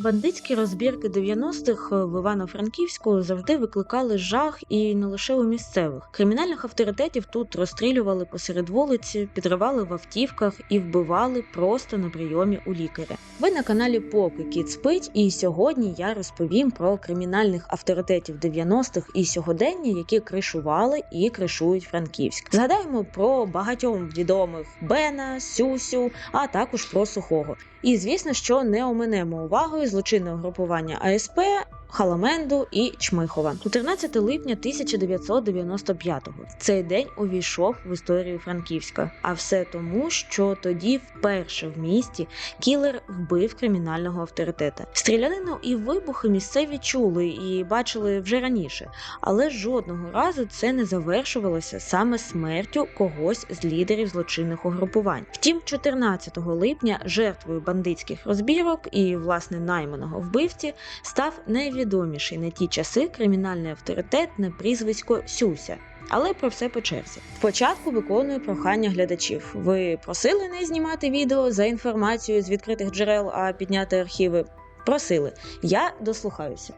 Бандитські розбірки 90-х в Івано-Франківську завжди викликали жах і не лише у місцевих. Кримінальних авторитетів тут розстрілювали посеред вулиці, підривали в автівках і вбивали просто на прийомі у лікаря. Ви на каналі Поки Кіт спить, і сьогодні я розповім про кримінальних авторитетів 90-х і сьогодення, які кришували і кришують Франківськ. Згадаємо про багатьом відомих Бена, Сюсю, а також про сухого. І звісно, що не оминемо увагою злочинне угрупування АСП. Халаменду і Чмихова 14 липня 1995-го. Цей день увійшов в історію Франківська. А все тому, що тоді вперше в місті кілер вбив кримінального авторитета. Стрілянину і вибухи місцеві чули і бачили вже раніше, але жодного разу це не завершувалося саме смертю когось з лідерів злочинних угрупувань. Втім, 14 липня жертвою бандитських розбірок і власне найманого вбивці став найвідоміший на ті часи кримінальний авторитет на прізвисько Сюся. Але про все по черзі. Спочатку виконую прохання глядачів. Ви просили не знімати відео за інформацією з відкритих джерел, а підняти архіви. Просили. Я дослухаюся.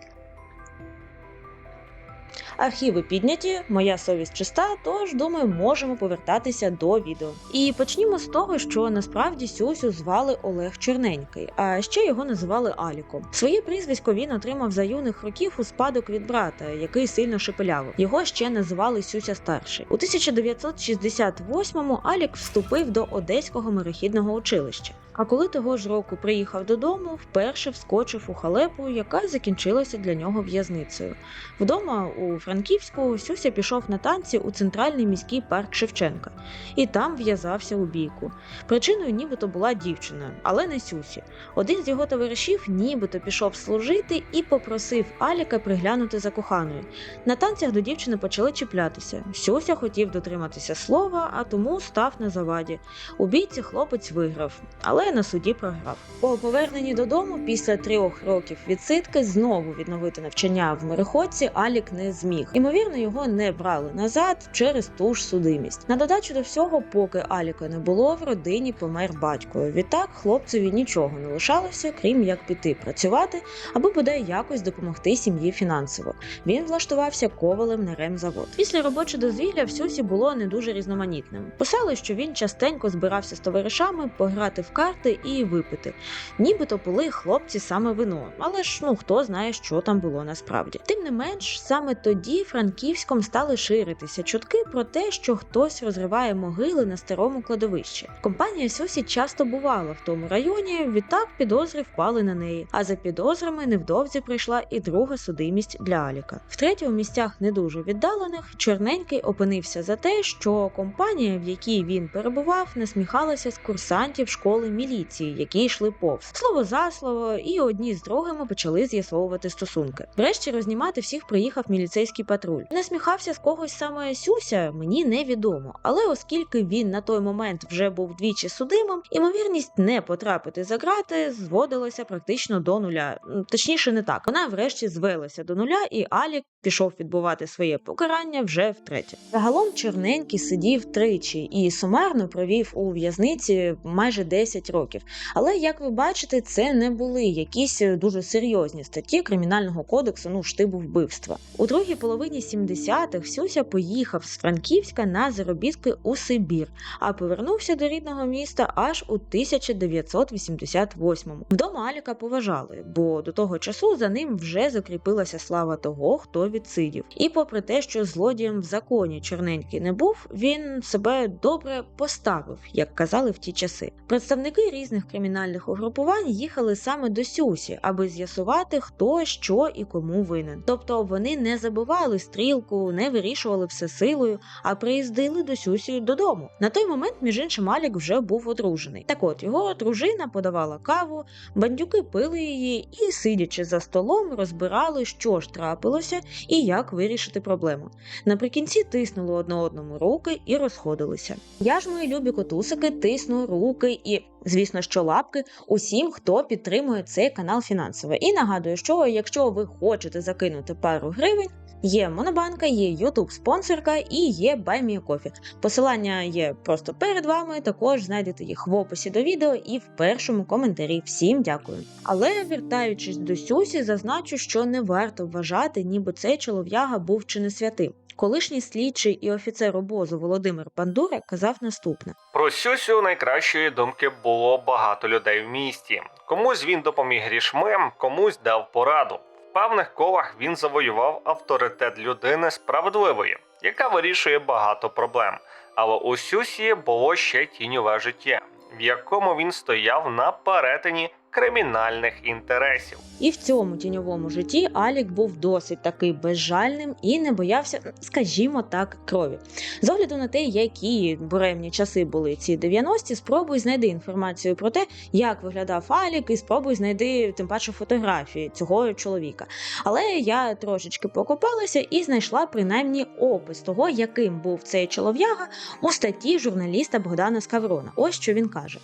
Архіви підняті, моя совість чиста, тож думаю, можемо повертатися до відео. І почнімо з того, що насправді Сюсю звали Олег Чорненький, а ще його називали Аліком. Своє прізвисько він отримав за юних років у спадок від брата, який сильно шепелявив. Його ще називали Сюся старший. У 1968-му Алік вступив до Одеського мирохідного училища. А коли того ж року приїхав додому, вперше вскочив у халепу, яка закінчилася для нього в'язницею. Вдома у Франківську Сюся пішов на танці у центральний міський парк Шевченка і там в'язався у бійку. Причиною нібито була дівчина, але не Сюсі. Один з його товаришів нібито пішов служити і попросив Аліка приглянути за коханою. На танцях до дівчини почали чіплятися. Сюся хотів дотриматися слова, а тому став на заваді. У бійці хлопець виграв, але на суді програв. По поверненні додому після трьох років відсидки знову відновити навчання в мореходці Алік не зміг. Ймовірно, його не брали назад через ту ж судимість. На додачу до всього, поки Аліка не було, в родині помер батько. Відтак хлопцеві нічого не лишалося, крім як піти працювати, аби бодай якось допомогти сім'ї фінансово. Він влаштувався ковалем на ремзавод. Після робочого дозвілля в було не дуже різноманітним. Писали, що він частенько збирався з товаришами пограти в карти і випити. Нібито пили хлопці саме вино, але ж ну хто знає, що там було насправді. Тим не менш, саме тоді Франківськом стали ширитися чутки про те, що хтось розриває могили на старому кладовищі. Компанія Сюсі часто бувала в тому районі. Відтак підозри впали на неї. А за підозрами невдовзі прийшла і друга судимість для Аліка. Втретє, у місцях не дуже віддалених, чорненький опинився за те, що компанія, в якій він перебував, насміхалася з курсантів школи міліції, які йшли повз. Слово за слово, і одні з другими почали з'ясовувати стосунки. Врешті рознімати всіх приїхав міліцейський патруль. Насміхався з когось саме Сюся, мені невідомо. Але оскільки він на той момент вже був двічі судимим, імовірність не потрапити за грати зводилася практично до нуля. Точніше, не так. Вона врешті звелася до нуля, і Алік пішов відбувати своє покарання вже втретє. Загалом чорненький сидів тричі і сумарно провів у в'язниці майже 10 років. Але як ви бачите, це не були якісь дуже серйозні статті кримінального кодексу, ну штибу вбивства. У другій половині 70-х Сюся поїхав з Франківська на заробітки у Сибір, а повернувся до рідного міста аж у 1988-му. Вдома Аліка поважали, бо до того часу за ним вже закріпилася слава того, хто відсидів. І попри те, що злодієм в законі чорненький не був, він себе добре поставив, як казали в ті часи. Представники різних кримінальних угрупувань їхали саме до Сюсі, аби з'ясувати, хто що і кому винен. Тобто вони не забивали стрілку, не вирішували все силою, а приїздили до Сюсі додому. На той момент, між іншим, Алік вже був одружений. Так от його дружина подавала каву, бандюки пили її і, сидячи за столом, розбирали, що ж трапилося і як вирішити проблему. Наприкінці тиснули одне одному руки і розходилися. Я ж, мої любі котусики, тисну руки і, звісно, що лапки усім, хто підтримує цей канал фінансово. І нагадую, що якщо ви хочете закинути пару гривень. Є Монобанка, є YouTube спонсорка і є BuyMeACoffee. Посилання є просто перед вами. Також знайдете їх в описі до відео і в першому коментарі. Всім дякую. Але вертаючись до Сюсі, зазначу, що не варто вважати, ніби цей чолов'яга був чи не святим. Колишній слідчий і офіцер обозу Володимир Пандура казав наступне: Про Сюсю найкращої думки було багато людей в місті. Комусь він допоміг грішми, комусь дав пораду. Певних колах він завоював авторитет людини справедливої, яка вирішує багато проблем. Але у Сюсі було ще тіньове життя, в якому він стояв на перетині кримінальних інтересів. І в цьому тіньовому житті Алік був досить таки безжальним і не боявся, скажімо так, крові. З огляду на те, які буремні часи були ці 90-ті, спробуй знайди інформацію про те, як виглядав Алік, і спробуй знайди тим паче фотографії цього чоловіка. Але я трошечки покопалася і знайшла принаймні опис того, яким був цей чолов'яга у статті журналіста Богдана Скаврона. Ось що він каже.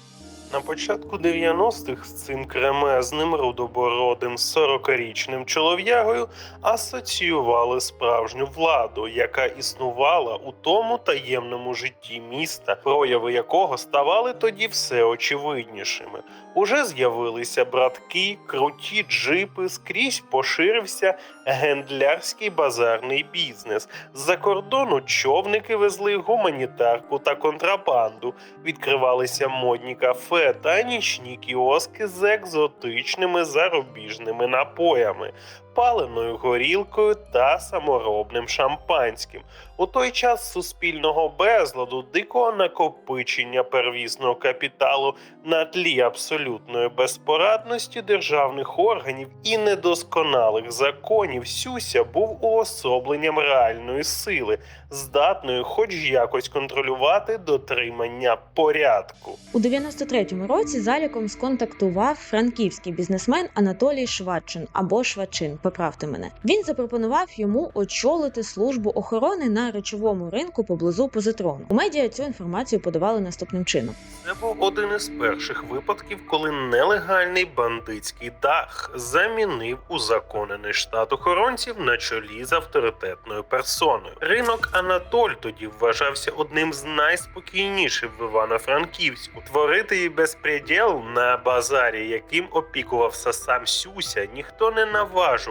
На початку 90-х з цим кремезним рудобородим 40-річним чолов'ягою асоціювали справжню владу, яка існувала у тому таємному житті міста, прояви якого ставали тоді все очевиднішими. Уже з'явилися братки, круті джипи, скрізь поширився гендлярський базарний бізнес. З-за кордону човники везли гуманітарку та контрабанду, відкривалися модні кафе та нічні кіоски з екзотичними зарубіжними напоями, паленою горілкою та саморобним шампанським. У той час суспільного безладу, дикого накопичення первісного капіталу на тлі абсолютної безпорадності державних органів і недосконалих законів Сюся був уособленням реальної сили, здатною хоч якось контролювати дотримання порядку. У 93-му році з Аліком сконтактував франківський бізнесмен Анатолій Швадчин або Швачин. Поправте мене. Він запропонував йому очолити службу охорони на речовому ринку поблизу позитрону. У медіа цю інформацію подавали наступним чином. Це був один із перших випадків, коли нелегальний бандитський дах замінив узаконений штат охоронців на чолі з авторитетною персоною. Ринок Анатоль тоді вважався одним з найспокійніших в Івано-Франківську. Творити і безпреділ на базарі, яким опікувався сам Сюся, ніхто не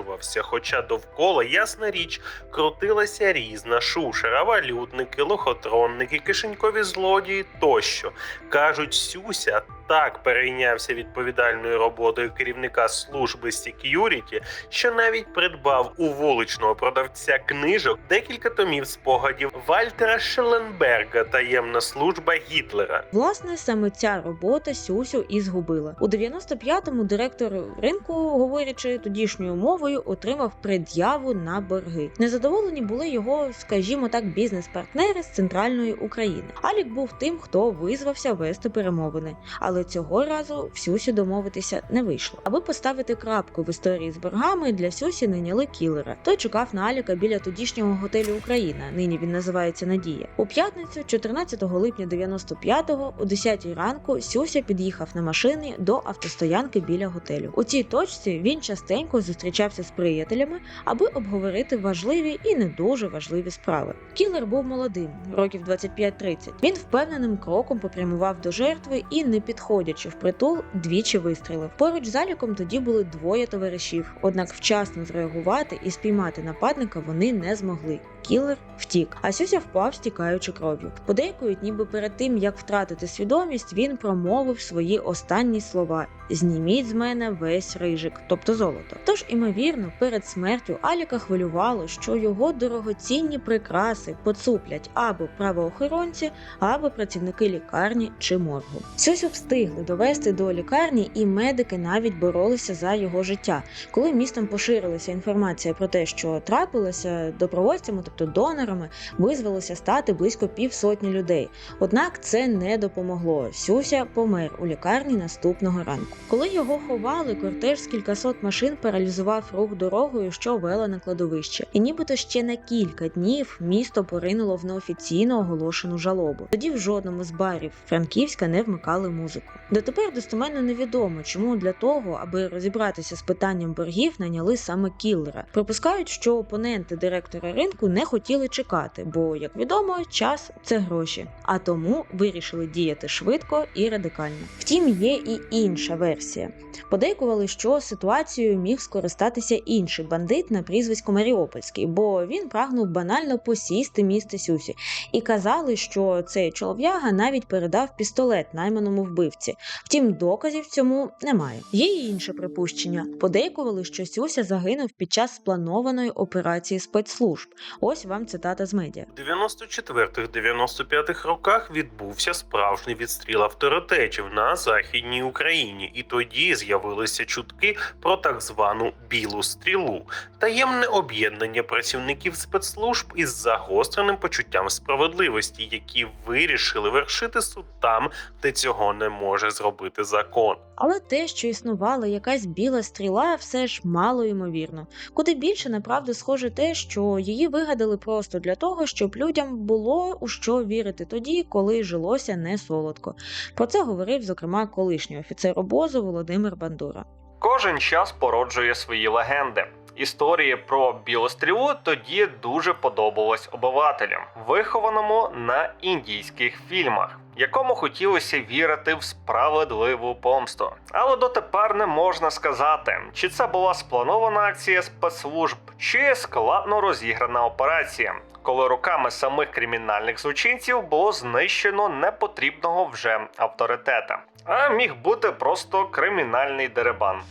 наважувався. Хоча довкола, ясна річ, крутилася різна шушера, валютники, лохотронники, кишенькові злодії тощо. Кажуть, Сюся так перейнявся відповідальною роботою керівника служби сек'юріті, що навіть придбав у вуличного продавця книжок декілька томів спогадів Вальтера Шелленберга Таємна служба Гітлера. Власне, саме ця робота Сюсю і згубила. У 95-му директор ринку, говорячи тодішньою мовою, отримав пред'яву на борги. Незадоволені були його, скажімо так, бізнес-партнери з центральної України. Алік був тим, хто визвався вести перемовини, але цього разу в Сюсі домовитися не вийшло. Аби поставити крапку в історії з боргами, для Сюсі найняли кілера. Той чекав на Аліка біля тодішнього готелю Україна. Нині він називається Надія. У п'ятницю, 14 липня 95-го, о 10 ранку, Сюся під'їхав на машині до автостоянки біля готелю. У цій точці він частенько зустрічався з приятелями, аби обговорити важливі і не дуже важливі справи. Кілер був молодим, років 25-30. Він впевненим кроком попрямував до жертви і, не підходячи впритул, двічі вистрілив. Поруч з Аліком тоді були двоє товаришів, однак вчасно зреагувати і спіймати нападника вони не змогли. Кілер втік, а Сюся впав, стікаючи кров'ю. Подейкують, ніби перед тим як втратити свідомість, він промовив свої останні слова: Зніміть з мене весь рижик, тобто золото. Тож, імовірно, перед смертю Аліка хвилювало, що його дорогоцінні прикраси поцуплять або правоохоронці, або працівники лікарні чи моргу. Сюсю встигли довести до лікарні, і медики навіть боролися за його життя. Коли містом поширилася інформація про те, що трапилося, добровольцями, тобто донорами, визвалося стати близько півсотні людей. Однак це не допомогло. Сюся помер у лікарні наступного ранку. Коли його ховали, кортеж з кількасот машин паралізував рух дорогою, що вела на кладовище. І нібито ще на кілька днів місто поринуло в неофіційно оголошену жалобу. Тоді в жодному з барів Франківська не вмикали музику. Дотепер достеменно невідомо, чому для того, аби розібратися з питанням боргів, наняли саме кіллера. Припускають, що опоненти директора ринку не хотіли чекати, бо, як відомо, час це гроші, а тому вирішили діяти швидко і радикально. Втім, є і інша версія. Подейкували, що ситуацією міг скористатися інший бандит на прізвисько Маріопольський, бо він прагнув банально посісти місце Сюсі, і казали, що цей чолов'яга навіть передав пістолет найманому вбивці. Втім, доказів цьому немає. Є й інше припущення. Подейкували, що Сюся загинув під час спланованої операції спецслужб. Ось вам цитата з медіа. У 94-95 роках відбувся справжній відстріл авторитетів на західній Україні, і тоді з'явилися чутки про так звану білу стрілу, таємне об'єднання працівників спецслужб із загостреним почуттям справедливості, які вирішили вершити суд там, де цього не може зробити закон. Але те, що існувала якась біла стріла, все ж мало ймовірно. Куди більше направду схоже те, що її вигадали просто для того, щоб людям було у що вірити тоді, коли жилося не солодко. Про це говорив зокрема колишній офіцер обозу Володимир Бандура. Кожен час породжує свої легенди. Історії про білострілу тоді дуже подобалось обивателям, вихованому на індійських фільмах, якому хотілося вірити в справедливу помсту. Але дотепер не можна сказати, чи це була спланована акція спецслужб, чи складно розіграна операція, коли руками самих кримінальних злочинців було знищено непотрібного вже авторитета. А міг бути просто кримінальний деребан.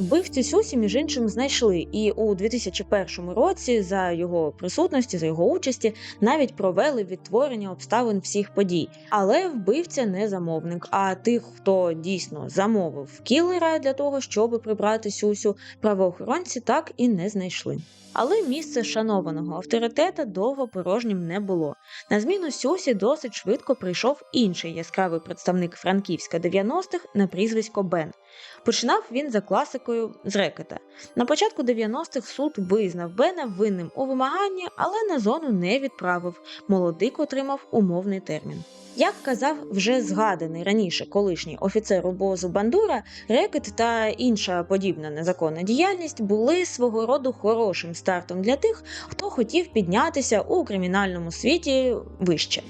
Вбивцю Сюсі, між іншим, знайшли, і у 2001 році за його присутності, за його участі, навіть провели відтворення обставин всіх подій. Але вбивця не замовник. А тих, хто дійсно замовив кілера для того, щоб прибрати Сюсю, правоохоронці так і не знайшли. Але місце шанованого авторитета довго порожнім не було. На зміну Сюсі досить швидко прийшов інший яскравий представник Франківська 90-х на прізвисько Бен. Починав він за класикою з рекета. На початку 90-х суд визнав Бена винним у вимаганні, але на зону не відправив. Молодик отримав умовний термін. Як казав вже згаданий раніше колишній офіцер обозу Бандура, рекет та інша подібна незаконна діяльність були свого роду хорошим стартом для тих, хто хотів піднятися у кримінальному світі вище.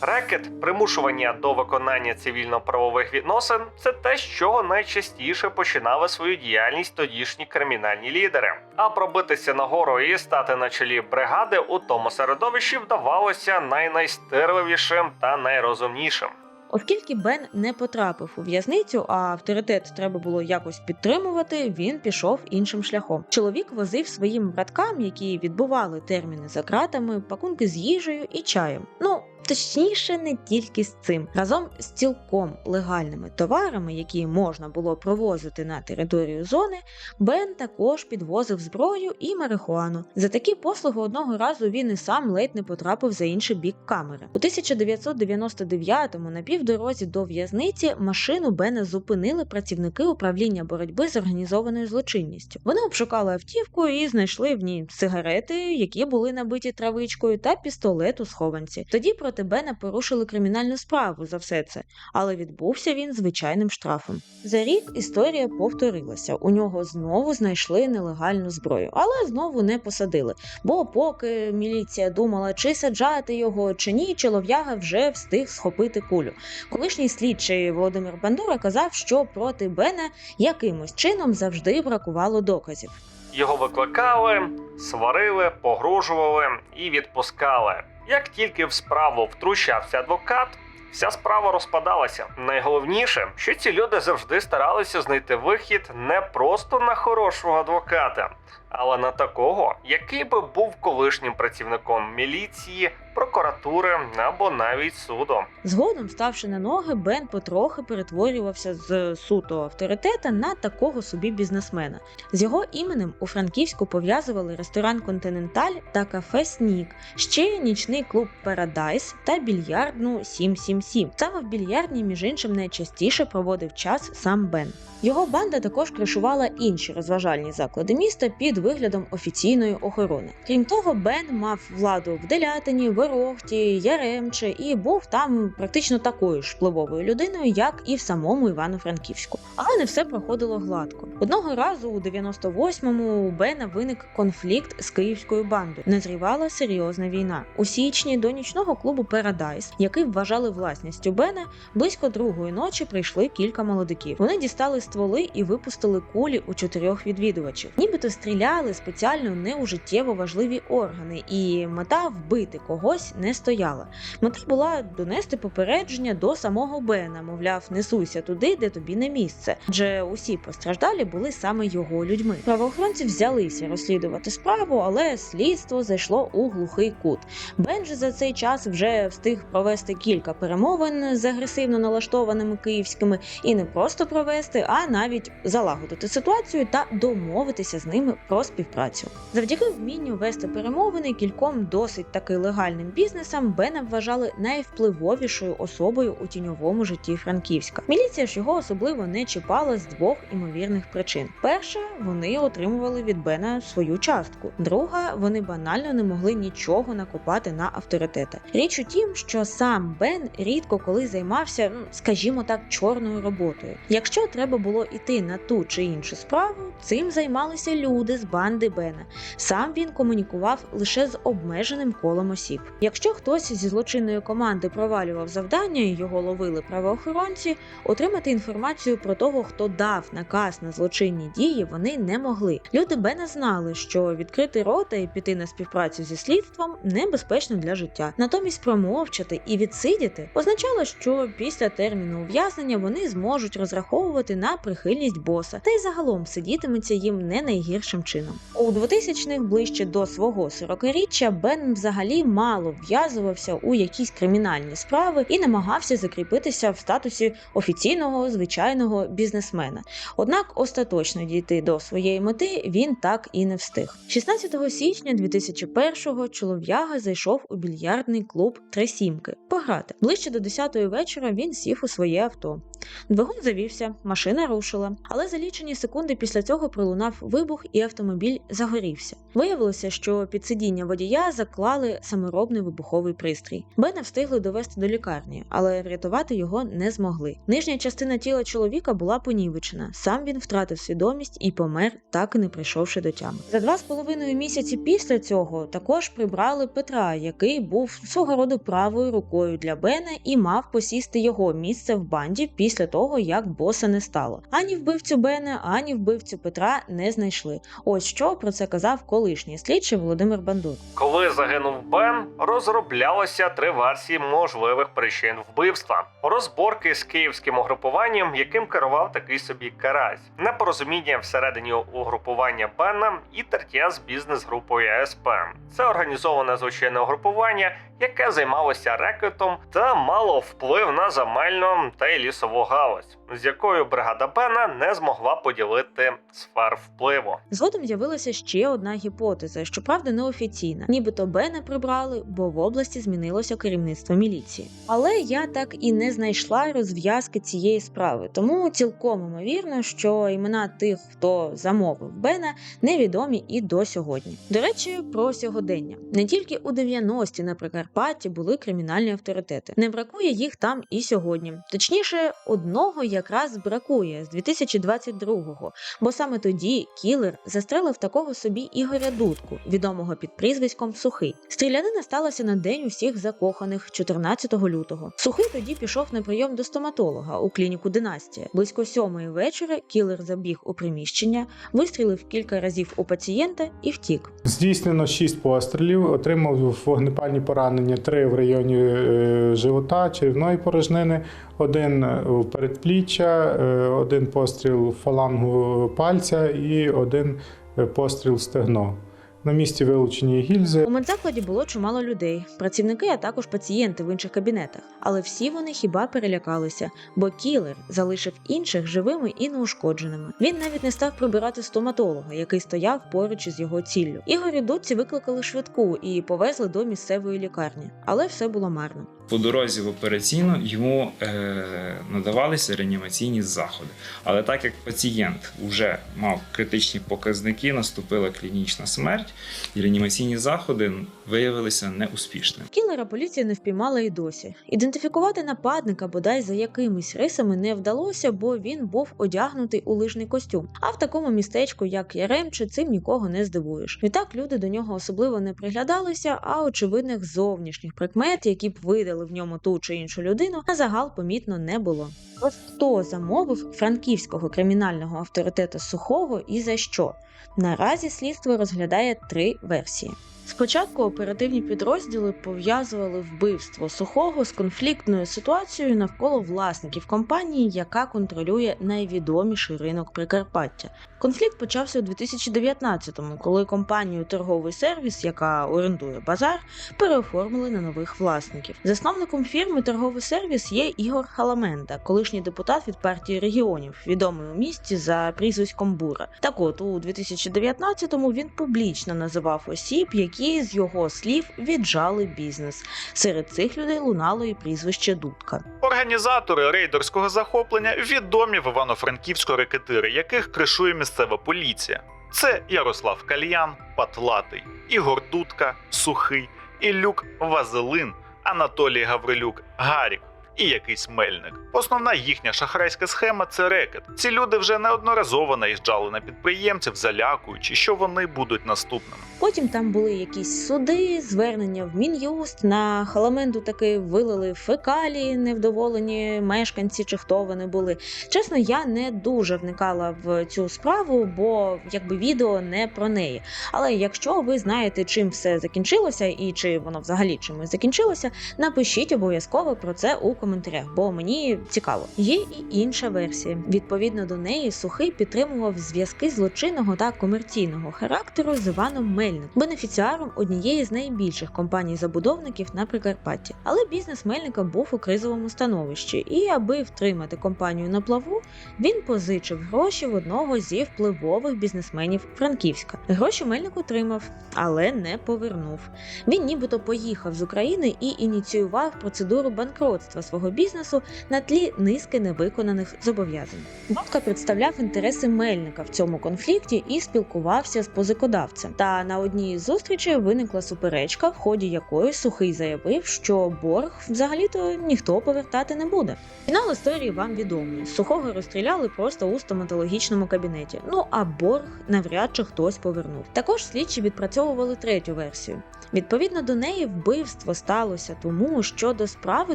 Рекет, примушування до виконання цивільно-правових відносин це те, з чого найчастіше починали свою діяльність тодішні кримінальні лідери. А пробитися нагору і стати на чолі бригади у тому середовищі вдавалося найнайстирливішим та найрозумнішим. Оскільки Бен не потрапив у в'язницю, а авторитет треба було якось підтримувати, він пішов іншим шляхом. Чоловік возив своїм браткам, які відбували терміни за кратами, пакунки з їжею і чаєм. Ну. Точніше, не тільки з цим, разом з цілком легальними товарами, які можна було провозити на територію зони, Бен також підвозив зброю і марихуану. За такі послуги одного разу він і сам ледь не потрапив за інший бік камери. У 1999-му на півдорозі до в'язниці машину Бена зупинили працівники управління боротьби з організованою злочинністю. Вони обшукали автівку і знайшли в ній сигарети, які були набиті травичкою, та пістолет у схованці. Тоді проти Бена порушили кримінальну справу за все це, але відбувся він звичайним штрафом. За рік історія повторилася. У нього знову знайшли нелегальну зброю, але знову не посадили. Бо поки міліція думала, чи саджати його, чи ні, чолов'яга вже встиг схопити кулю. Колишній слідчий Володимир Бандура казав, що проти Бена якимось чином завжди бракувало доказів. Його викликали, сварили, погрожували і відпускали. Як тільки в справу втручався адвокат, вся справа розпадалася. Найголовніше, що ці люди завжди старалися знайти вихід не просто на хорошого адвоката, але на такого, який би був колишнім працівником міліції прокуратури або навіть суду. Згодом, ставши на ноги, Бен потрохи перетворювався з суто авторитета на такого собі бізнесмена. З його іменем у Франківську пов'язували ресторан Континенталь та кафе Снік, ще нічний клуб Парадайс та більярдну 777. Саме в більярдні, між іншим, найчастіше проводив час сам Бен. Його банда також кришувала інші розважальні заклади міста під виглядом офіційної охорони. Крім того, Бен мав владу в Делятині, Ворохті, Яремче і був там практично такою ж впливовою людиною, як і в самому Івано-Франківську. Але не все проходило гладко. Одного разу у 98-му у Бена виник конфлікт з київською бандою. Назрівала серйозна війна. У січні до нічного клубу Парадайс, який вважали власністю Бена, близько другої ночі прийшли кілька молодиків. Вони дістали стволи і випустили кулі у чотирьох відвідувачів. Нібито стріляли спеціально не у життєво важливі органи, і мета вбити когось не стояла. Мета була донести попередження до самого Бена, мовляв, несуйся туди, де тобі не місце. Адже усі постраждалі були саме його людьми. Правоохоронці взялися розслідувати справу, але слідство зайшло у глухий кут. Бен же за цей час вже встиг провести кілька перемовин з агресивно налаштованими київськими і не просто провести, а навіть залагодити ситуацію та домовитися з ними про співпрацю. Завдяки вмінню вести перемовини кільком досить таки легальним бізнесам Бена вважали найвпливовішою особою у тіньовому житті Франківська. Міліція ж його особливо не чіпала з двох імовірних причин: перша, вони отримували від Бена свою частку. Друга, вони банально не могли нічого накопати на авторитета. Річ у тім, що сам Бен рідко коли займався, ну скажімо так, чорною роботою. Якщо треба було іти на ту чи іншу справу, цим займалися люди з банди Бена. Сам він комунікував лише з обмеженим колом осіб. Якщо хтось зі злочинної команди провалював завдання і його ловили правоохоронці, отримати інформацію про того, хто дав наказ на злочинні дії, вони не могли. Люди Бена знали, що відкрити рота і піти на співпрацю зі слідством небезпечно для життя. Натомість промовчати і відсидіти означало, що після терміну ув'язнення вони зможуть розраховувати на прихильність боса, та й загалом сидітиметься їм не найгіршим чином. У 2000-х ближче до свого 40-річчя Бен взагалі мало вв'язувався у якісь кримінальні справи і намагався закріпитися в статусі офіційного звичайного бізнесмена. Однак остаточно дійти до своєї мети він так і не встиг. 16 січня 2001-го чолов'яга зайшов у більярдний клуб Три сімки пограти. Ближче до 10-ї вечора він сів у своє авто. Двигун завівся, машина рушила, але за лічені секунди після цього пролунав вибух, і автомобіль загорівся. Виявилося, що під сидіння водія заклали саморобний вибуховий пристрій. Бена встигли довести до лікарні, але врятувати його не змогли. Нижня частина тіла чоловіка була понівечена. Сам він втратив свідомість і помер, так і не прийшовши до тями. За два з половиною місяці після цього також прибрали Петра, який був свого роду правою рукою для Бена і мав посісти його місце в банді після того, як боса не стало. Ані вбивцю Бена, ані вбивцю Петра не знайшли. Ось що про це казав колишній слідчий Володимир Бандур. Коли загинув Бен, розроблялося три версії можливих причин вбивства. Розборки з київським угрупуванням, яким керував такий собі карась, непорозуміння всередині угрупування Бена і тертя з бізнес-групою АСП. Це організоване злочинне угрупування, яке займалося рекетом та мало вплив на земельну та й лісову галузь, з якою бригада Бена не змогла поділити сфер впливу. Згодом з'явилася ще одна гіпотеза, щоправда, неофіційна. Нібито Бена прибрали, бо в області змінилося керівництво міліції. Але я так і не знайшла розв'язки цієї справи, тому цілком ймовірно, що імена тих, хто замовив Бена, невідомі і до сьогодні. До речі, про сьогодення не тільки у 90-ті на Прикарпатті були кримінальні авторитети. Не бракує їх там і сьогодні. Точніше, одного якраз бракує з 2022-го, бо саме тоді кілер застрелив такого собі Ігоря Дудку, відомого під прізвиськом Сухий. Стрілянина сталася на день усіх закоханих 14 лютого. Сухий тоді пішов на прийом до стоматолога у клініку Династія. Близько сьомої вечора кілер забіг у приміщення, вистрілив кілька разів у пацієнта і втік. Здійснено 6 пострілів, отримав вогнепальні поранення 3 в районі е, живота, черевної порожнини, один в передпліччя, е, один постріл фалангу пальця і один е, постріл стегно. На місці вилучені гільзи. У медзакладі було чимало людей, працівники, а також пацієнти в інших кабінетах. Але всі вони хіба перелякалися, бо кілер залишив інших живими і неушкодженими. Він навіть не став прибирати стоматолога, який стояв поруч із його ціллю. Ігорі Дудці викликали швидку і повезли до місцевої лікарні, але все було марно. По дорозі в операційну йому е, надавалися реанімаційні заходи. Але так як пацієнт вже мав критичні показники, наступила клінічна смерть, і реанімаційні заходи виявилися неуспішними. Кілера поліція не впіймала і досі. Ідентифікувати нападника бодай за якимись рисами не вдалося, бо він був одягнутий у лижний костюм. А в такому містечку, як Яремче, цим нікого не здивуєш. Відтак люди до нього особливо не приглядалися, а очевидних зовнішніх прикмет, які б видали в ньому ту чи іншу людину, на загал помітно не було. От хто замовив франківського кримінального авторитета сухого і за що? Наразі слідство розглядає три версії. Спочатку оперативні підрозділи пов'язували вбивство сухого з конфліктною ситуацією навколо власників компанії, яка контролює найвідоміший ринок Прикарпаття. Конфлікт почався у 2019-му, коли компанію торговий сервіс, яка орендує базар, переоформили на нових власників. Засновником фірми торговий сервіс є Ігор Халаменда, колишній депутат від партії регіонів, відомий у місті за прізвиськом Бура. Так от у 2019-му він публічно називав осіб, які з його слів віджали бізнес. Серед цих людей лунало і прізвище Дудка. Організатори рейдерського захоплення відомі в Івано-Франківську рекетири, яких кришує місцева поліція. Це Ярослав Кальян, Патлатий, Ігор Дудка, Сухий, Ілюк Вазелин, Анатолій Гаврилюк, Гарік і якийсь мельник. Основна їхня шахрайська схема це рекет. Ці люди вже неодноразово наїжджали на підприємців, залякуючи, що вони будуть наступними. Потім там були якісь суди, звернення в Мін'юст. На халаменду таки вилили фекалії, невдоволені мешканці чи хто вони були. Чесно, я не дуже вникала в цю справу, бо якби відео не про неї. Але якщо ви знаєте, чим все закінчилося і чи воно взагалі чимось закінчилося, напишіть обов'язково про це у коментарях, бо мені цікаво. Є і інша версія. Відповідно до неї, сухий підтримував зв'язки злочинного та комерційного характеру з Іваном Мельником, бенефіціаром однієї з найбільших компаній-забудовників на Прикарпатті. Але бізнес Мельника був у кризовому становищі, і аби втримати компанію на плаву, він позичив гроші в одного зі впливових бізнесменів Франківська. Гроші Мельник отримав, але не повернув. Він нібито поїхав з України і ініціював процедуру банкротства свого бізнесу на тлі низки невиконаних зобов'язань. Бабка представляв інтереси Мельника в цьому конфлікті і спілкувався з позикодавцем. Та на одній з зустрічей виникла суперечка, в ході якої сухий заявив, що борг взагалі-то ніхто повертати не буде. Фінал історії вам відомий. Сухого розстріляли просто у стоматологічному кабінеті. Ну а борг навряд чи хтось повернув. Також слідчі відпрацьовували третю версію. Відповідно до неї, вбивство сталося тому, що до справи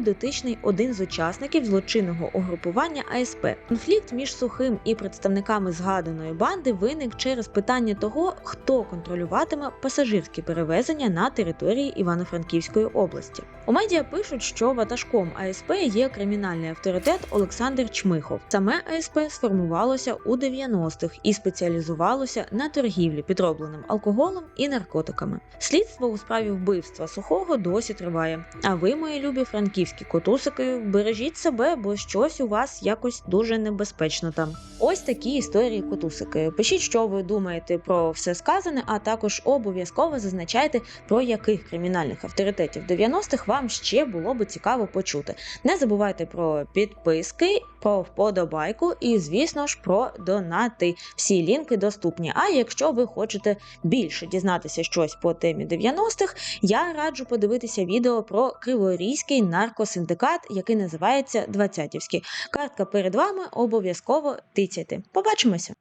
дотичний один з учасників злочинного угрупування АСП. Конфлікт між сухим і представниками згаданої банди виник через питання того, хто контролюватиме пасажирські перевезення на території Івано-Франківської області. У медіа пишуть, що ватажком АСП є кримінальний авторитет Олександр Чмихов. Саме АСП сформувалося у 90-х і спеціалізувалося на торгівлі підробленим алкоголем і наркотиками. Слідство у справі вбивства сухого досі триває. А ви, мої любі франківські котусики, бережіть себе, бо щось у вас якось дуже небезпечно там. Ось такі історії котусики. Пишіть, що ви думаєте про все сказане, а також обов'язково зазначайте, про яких кримінальних авторитетів 90-х вам ще було би цікаво почути. Не забувайте про підписки, про вподобайку і, звісно ж, про донати. Всі лінки доступні. А якщо ви хочете більше дізнатися щось по темі 90-х, я раджу подивитися відео про криворізький наркосиндикат, який називається Двадцятівський. Картка перед вами обов'язково тицяйте. Побачимося!